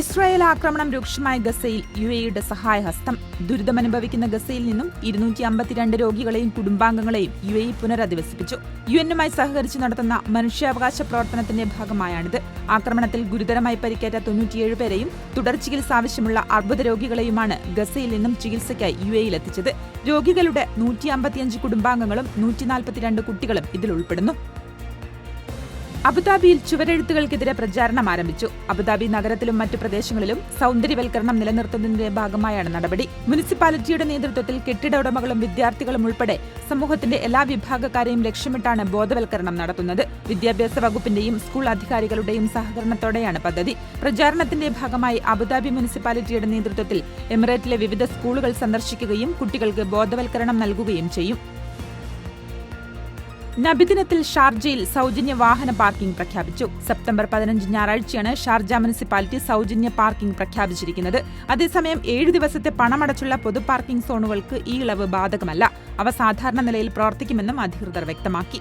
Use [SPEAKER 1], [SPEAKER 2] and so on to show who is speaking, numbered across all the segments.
[SPEAKER 1] Israel ആക്രമണം രൂക്ഷമായ ഗസയിൽ യു എയുടെ സഹായഹസ്തം. ദുരിതമനുഭവിക്കുന്ന ഗസയിൽ നിന്നും ഇരുന്നൂറ്റി അമ്പത്തിരണ്ട് രോഗികളെയും കുടുംബാംഗങ്ങളെയും യു എ പുനരധിവസിപ്പിച്ചു. യു എന്നുമായി സഹകരിച്ച് നടത്തുന്ന മനുഷ്യാവകാശ പ്രവർത്തനത്തിന്റെ ഭാഗമായാണിത്. ആക്രമണത്തിൽ ഗുരുതരമായി പരിക്കേറ്റ തൊണ്ണൂറ്റിയേഴ് പേരെയും തുടർ ചികിത്സ ആവശ്യമുള്ള അർബുദ രോഗികളെയുമാണ് ഗസയിൽ നിന്നും ചികിത്സയ്ക്കായി യു എയിലെത്തിച്ചത് രോഗികളുടെ നൂറ്റി അമ്പത്തിയഞ്ച് കുടുംബാംഗങ്ങളും നൂറ്റി നാൽപ്പത്തിരണ്ട് കുട്ടികളും ഇതിൽ ഉൾപ്പെടുന്നു. അബുദാബിയിൽ ചുവരെഴുത്തുകൾക്കെതിരെ പ്രചാരണം ആരംഭിച്ചു. അബുദാബി നഗരത്തിലും മറ്റു പ്രദേശങ്ങളിലും സൗന്ദര്യവൽക്കരണം നിലനിർത്തുന്നതിന്റെ ഭാഗമായാണ് നടപടി. മുനിസിപ്പാലിറ്റിയുടെ നേതൃത്വത്തിൽ കെട്ടിട ഉടമകളും വിദ്യാർത്ഥികളും ഉൾപ്പെടെ സമൂഹത്തിന്റെ എല്ലാ വിഭാഗക്കാരെയും ലക്ഷ്യമിട്ടാണ് ബോധവൽക്കരണം നടത്തുന്നത്. വിദ്യാഭ്യാസ വകുപ്പിന്റെയും സ്കൂൾ അധികാരികളുടെയും സഹകരണത്തോടെയാണ് പദ്ധതി. പ്രചാരണത്തിന്റെ ഭാഗമായി അബുദാബി മുനിസിപ്പാലിറ്റിയുടെ നേതൃത്വത്തിൽ എമിറേറ്റിലെ വിവിധ സ്കൂളുകൾ സന്ദർശിക്കുകയും കുട്ടികൾക്ക് ബോധവൽക്കരണം നൽകുകയും ചെയ്യും. നബിദിനത്തിൽ ഷാർജയിൽ സൗജന്യ വാഹന പാർക്കിംഗ് പ്രഖ്യാപിച്ചു. സെപ്റ്റംബർ പതിനഞ്ച് ഞായറാഴ്ചയാണ് ഷാർജ മുനിസിപ്പാലിറ്റി സൗജന്യ പാർക്കിംഗ് പ്രഖ്യാപിച്ചിരിക്കുന്നത്. അതേസമയം ഏഴ് ദിവസത്തെ പണമടച്ചുള്ള പൊതു പാർക്കിംഗ് സോണുകൾക്ക് ഈ ഇളവ് ബാധകമല്ല. അവ സാധാരണ നിലയിൽ പ്രവർത്തിക്കുമെന്നും അധികൃതർ വ്യക്തമാക്കി.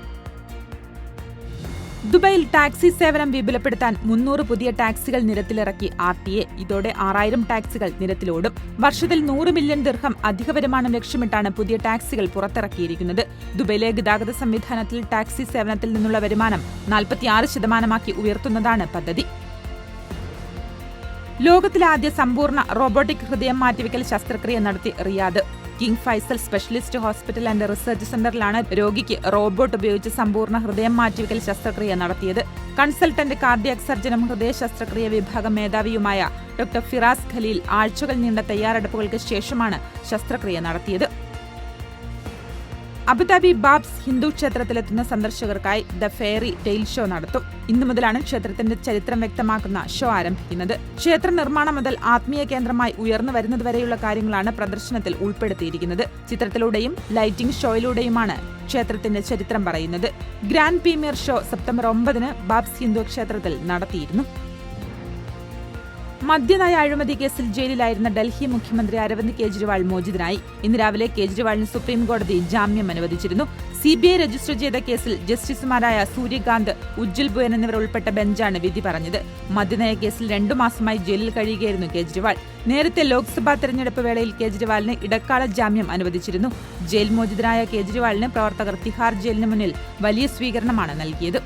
[SPEAKER 1] ദുബൈയിൽ ടാക്സി സേവനം വിപുലപ്പെടുത്താൻ മുന്നൂറ് പുതിയ ടാക്സികൾ നിരത്തിലിറക്കി ആർ ടി എ. ഇതോടെ ആറായിരം ടാക്സികൾ നിരത്തിലോടും. വർഷത്തിൽ നൂറ് മില്യൺ ദീർഘം അധിക വരുമാനം ലക്ഷ്യമിട്ടാണ് പുതിയ ടാക്സികൾ പുറത്തിറക്കിയിരിക്കുന്നത്. ദുബൈയിലെ ഗതാഗത സംവിധാനത്തിൽ ടാക്സി സേവനത്തിൽ നിന്നുള്ള വരുമാനം നാൽപ്പത്തിയാറ് ശതമാനമാക്കി ഉയർത്തുന്നതാണ് പദ്ധതി. ലോകത്തിലാദ്യ സമ്പൂർണ റോബോട്ടിക് ഹൃദയം മാറ്റിവെക്കൽ ശസ്ത്രക്രിയ നടത്തി Riyadh. King Faisal specialist hospital and research സെന്ററിലാണ് രോഗിക്ക് റോബോട്ട് ഉപയോഗിച്ച് സമ്പൂർണ ഹൃദയം മാറ്റിവെക്കൽ ശസ്ത്രക്രിയ നടത്തിയത്. കൺസൾട്ടന്റ് കാർഡിയക് സർജനും ഹൃദയ ശസ്ത്രക്രിയ വിഭാഗം മേധാവിയുമായ ഡോക്ടർ ഫിറാസ് ഖലീൽ ആഴ്ചകൾ നീണ്ട തയ്യാറെടുപ്പുകൾക്ക് ശേഷമാണ് ശസ്ത്രക്രിയ നടത്തിയത്. അബുദാബി ബാബ്സ് ഹിന്ദു ക്ഷേത്രത്തിലെത്തുന്ന സന്ദർശകർക്കായി ദ ഫെയറി ടെയിൽ ഷോ നടത്തും. ഇന്നു മുതലാണ് ക്ഷേത്രത്തിന്റെ ചരിത്രം വ്യക്തമാക്കുന്ന ഷോ ആരംഭിക്കുന്നത്. ക്ഷേത്ര നിർമ്മാണം മുതൽ ആത്മീയ കേന്ദ്രമായി ഉയർന്നു വരുന്നതുവരെയുള്ള കാര്യങ്ങളാണ് പ്രദർശനത്തിൽ ഉൾപ്പെടുത്തിയിരിക്കുന്നത്. ചിത്രത്തിലൂടെയും ലൈറ്റിംഗ് ഷോയിലൂടെയുമാണ് ക്ഷേത്രത്തിന്റെ ചരിത്രം പറയുന്നത്. ഗ്രാൻഡ് പ്രീമിയർ ഷോ സെപ്റ്റംബർ ഒമ്പതിന് ബാബ്സ് ഹിന്ദു ക്ഷേത്രത്തിൽ നടത്തിയിരുന്നു. മദ്യനയ അഴിമതി കേസിൽ ജയിലിലായിരുന്ന ഡൽഹി മുഖ്യമന്ത്രി അരവിന്ദ് കെജ്രിവാൾ മോചിതനായി. ഇന്ന് രാവിലെ കെജ്രിവാളിന് സുപ്രീം കോടതി ജാമ്യം അനുവദിച്ചിരുന്നു. സിബിഐ രജിസ്റ്റർ ചെയ്ത കേസിൽ ജസ്റ്റിസുമാരായ സൂര്യകാന്ത് ഉജ്ജൽ ബുയൻ എന്നിവർ ഉൾപ്പെട്ട ബെഞ്ചാണ് വിധി പറഞ്ഞത്. മദ്യനയ കേസിൽ രണ്ടു മാസമായി ജയിലിൽ കഴിയുകയായിരുന്നു കെജ്രിവാൾ. നേരത്തെ ലോക്സഭാ തെരഞ്ഞെടുപ്പ് വേളയിൽ കെജ്രിവാളിന് ഇടക്കാല ജാമ്യം അനുവദിച്ചിരുന്നു. ജയിൽ മോചിതനായ കെജ്രിവാളിന് പ്രവർത്തകർ തിഹാർ ജയിലിന് മുന്നിൽ വലിയ സ്വീകരണമാണ് നൽകിയത്.